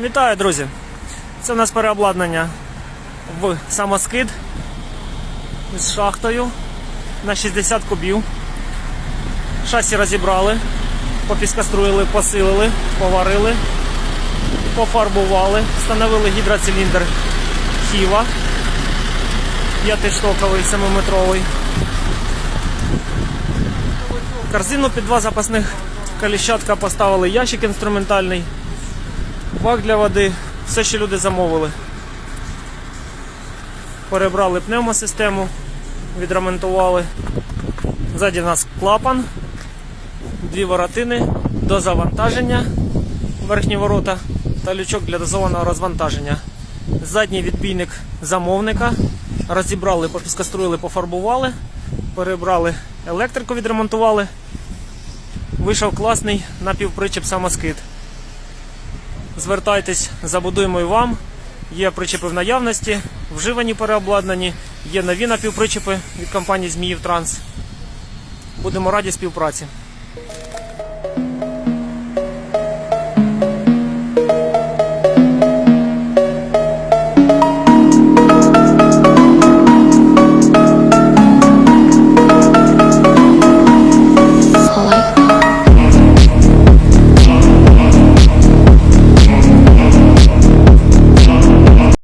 Вітаю, друзі! Це у нас переобладнання в самоскид з шахтою на 60 кубів. Шасі розібрали, попіскаструїли, посилили, поварили, пофарбували, встановили гідроциліндр Хіва 5-штоковий 7-метровий. Корзину під два запасних коліщатка поставили, ящик інструментальний, бак для води, все, що люди замовили. Перебрали пневмосистему, відремонтували. Ззаді у нас клапан, дві воротини до завантаження, верхні ворота та лючок для дозованого розвантаження. Задній відбійник замовника. Розібрали, попіскаструїли, пофарбували, перебрали електрику, відремонтували. Вийшов класний напівпричеп самоскид. Звертайтесь, забудуємо і вам. Є причепи в наявності, вживані переобладнані, є нові напівпричепи від компанії Зміїв Транс. Будемо раді співпраці.